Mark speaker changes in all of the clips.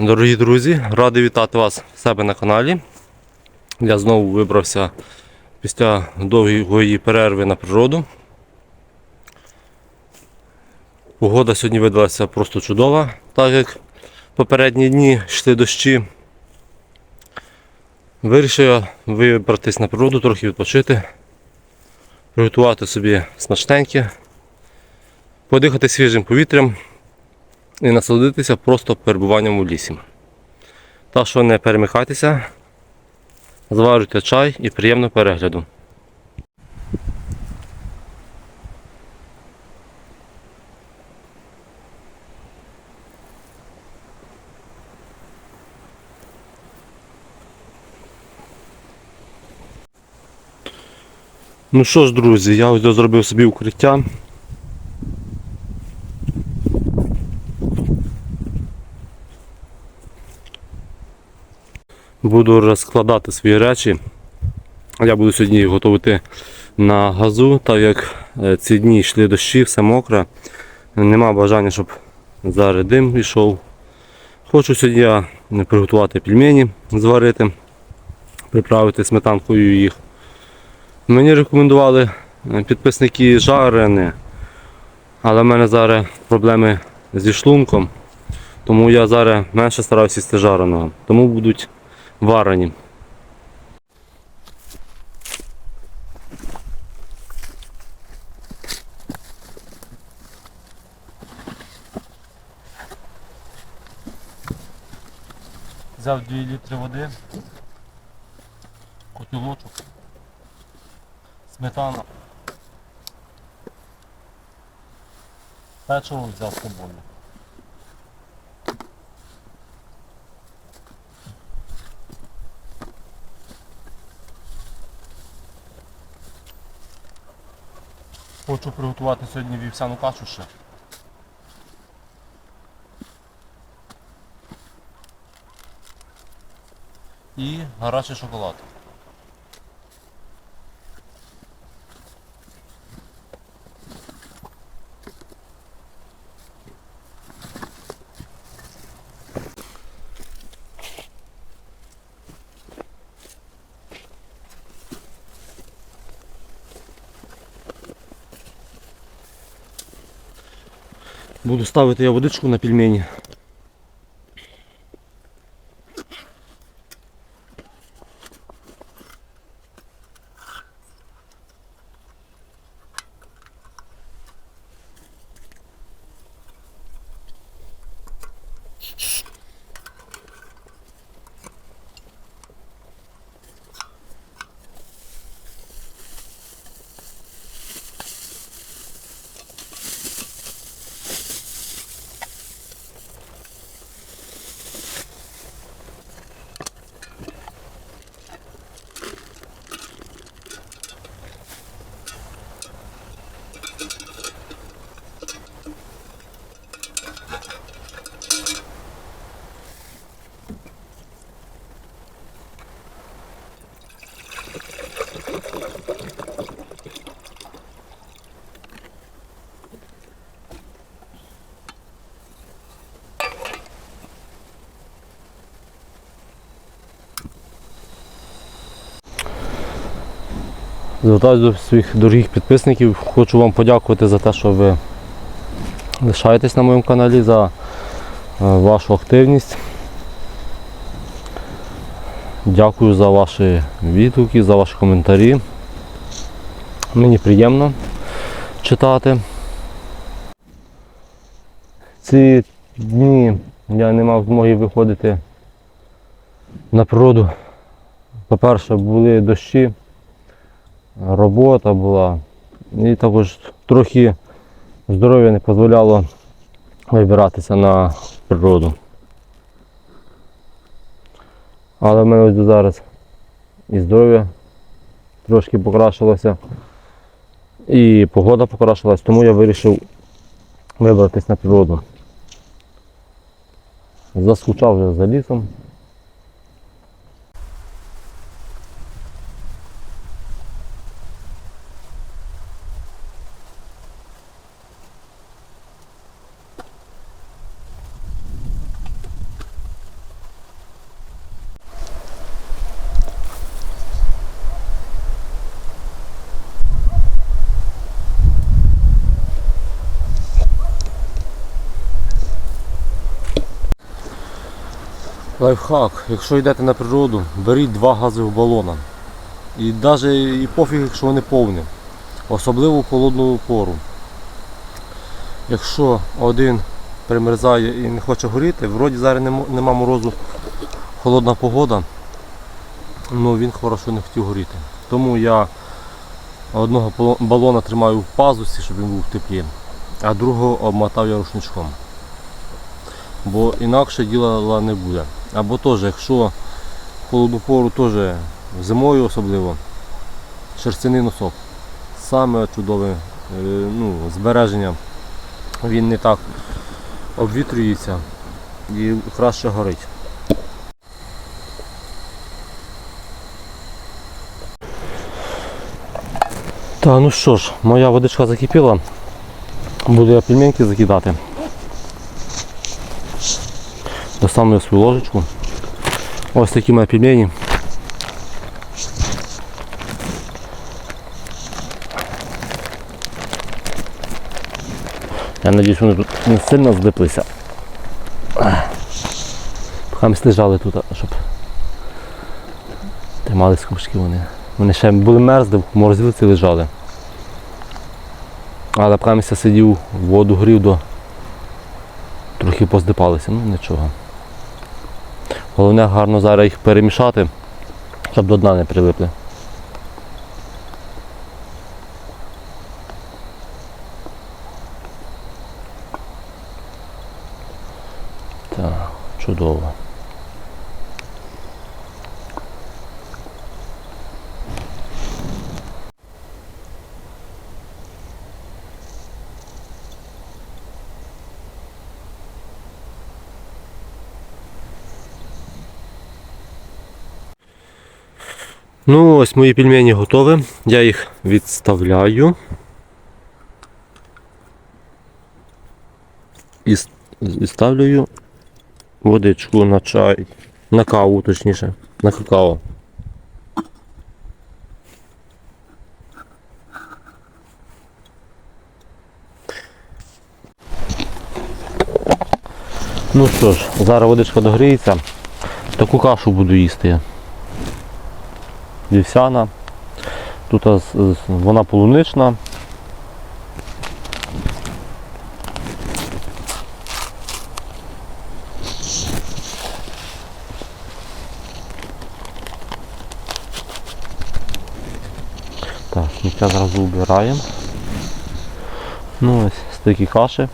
Speaker 1: Дорогі друзі, радий вітати вас в себе на каналі. Я знову вибрався після довгої перерви на природу. Погода сьогодні видалася просто чудова, так як попередні дні йшли дощі. Вирішив я вибратись на природу, трохи відпочити, приготувати собі смачненьке, подихати свіжим повітрям і насолодитися просто перебуванням у лісі. Так що не перемикайтеся, зварюйте чай і приємного перегляду. Ну що ж, друзі, я ось зробив собі укриття. Буду розкладати свої речі. Я буду сьогодні їх готувати на газу, так як е, ці дні йшли дощі, все мокре. Нема бажання, щоб зараз дим йшов. Хочу сьогодні я приготувати пельмені, зварити, приправити сметанкою їх. Мені рекомендували е, підписники жарене, але в мене зараз проблеми зі шлунком, тому я зараз менше стараюся їсти жареного. Тому будуть варені. Взяв 2 літри води, котілочок, сметана. Печиво взяв з собою. Хочу приготувати сьогодні вівсяну кашу ще. І гарячий шоколад. Буду ставити я водичку на пельмені. Звертаюся до своїх дорогих підписників. Хочу вам подякувати за те, що ви лишаєтесь на моєму каналі, за е, вашу активність. Дякую за ваші відгуки, за ваші коментарі. Мені приємно читати. Ці дні я не мав змоги виходити на природу. По-перше, були дощі робота була. І також трохи здоров'я не дозволяло вибиратися на природу. Але в мене ось зараз і здоров'я трошки покращилося, і погода покращилась, тому я вирішив вибратись на природу. Заскучав вже за лісом. Лайфхак, якщо йдете на природу, беріть два газових балона. І навіть і пофіг, якщо вони повні. Особливо в холодну пору. Якщо один примерзає і не хоче горіти, вроді зараз нема, морозу, холодна погода, ну він хорошо не хотів горіти. Тому я одного балона тримаю в пазусі, щоб він був в теплі, а другого обмотав я рушничком. Бо інакше діла не буде. Або теж, якщо в холодну пору теж зимою особливо, шерстяний носок. Саме чудове е, ну, збереження. Він не так обвітрюється і краще горить. Так, ну що ж, моя водичка закипіла. Буду я пельменьки закидати. Достану я свою ложечку. Ось такі мої пельмені. Я надіюсь, вони тут не сильно здиплися. Поки лежали тут, щоб тримались кушки вони. Вони ще були мерзли, в морозилці лежали. Але поки я сидів, воду грів до трохи поздипалися, ну нічого. Головне гарно зараз їх перемішати, щоб до дна не прилипли. Так, чудово. Ну ось мої пельмені готові. Я їх відставляю. І, ставлю водичку на чай. На каву, точніше. На какао. Ну що ж, зараз водичка догріється. Таку кашу буду їсти вівсяна. Тут з- вона полунична. Так, сміття зразу вбираємо. Ну ось такі каші.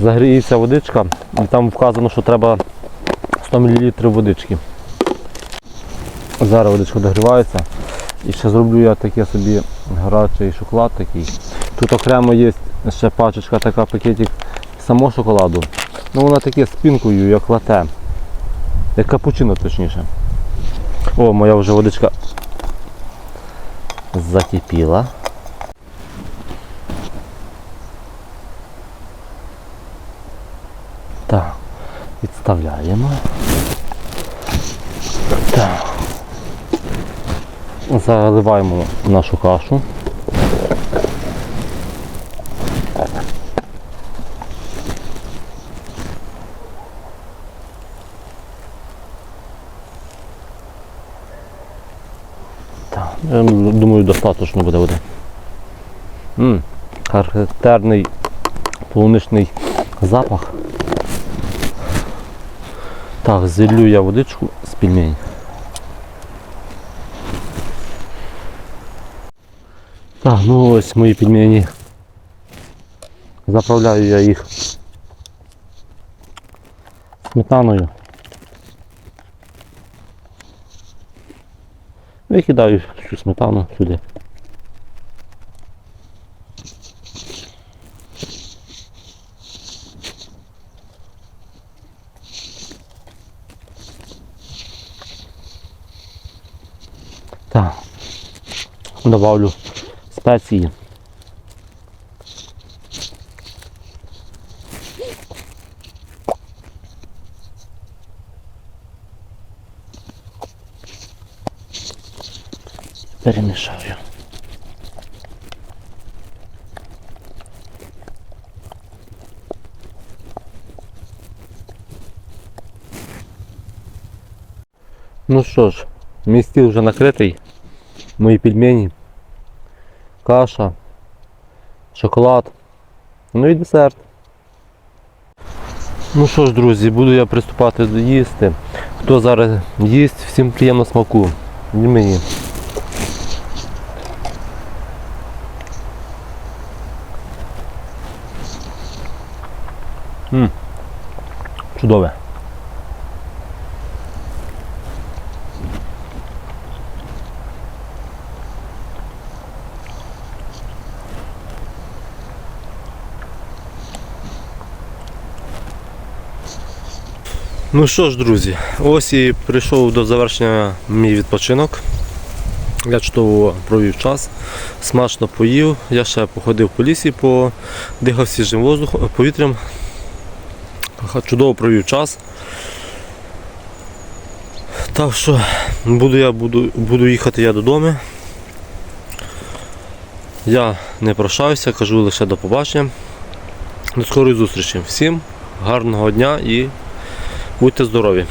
Speaker 1: Загріється водичка, і там вказано, що треба 100 мл водички. Зараз водичка догрівається. І ще зроблю я таке собі гарячий шоколад такий. Тут окремо є ще пачечка така пакетик самого шоколаду. Ну вона таке з як лате. Як капучино точніше. О, моя вже водичка закипіла. Так, відставляємо. Заливаємо нашу кашу. Я думаю, достатньо буде води. М, характерний полуничний запах. Так, зіллю я водичку з пельмень. Так, ну ось мої пельмені. Заправляю я їх сметаною. Викидаю всю сметану сюди. Так. Добавлю стації. Перемешаю. Ну что ж, мій уже накрытый, мои пельмени. Каша, шоколад. Ну і десерт. Ну що ж, друзі, буду я приступати до їсти. Хто зараз їсть, всім приємно смаку. І мені. М. Чудове. Ну що ж, друзі, ось і прийшов до завершення мій відпочинок. Я чудово провів час, смачно поїв. Я ще походив по лісі, подихав свіжим воздухом, повітрям. Чудово провів час. Так що буду я буду, буду їхати я додому. Я не прощаюся, кажу лише до побачення. До скорої зустрічі. Всім гарного дня і будьте здорові!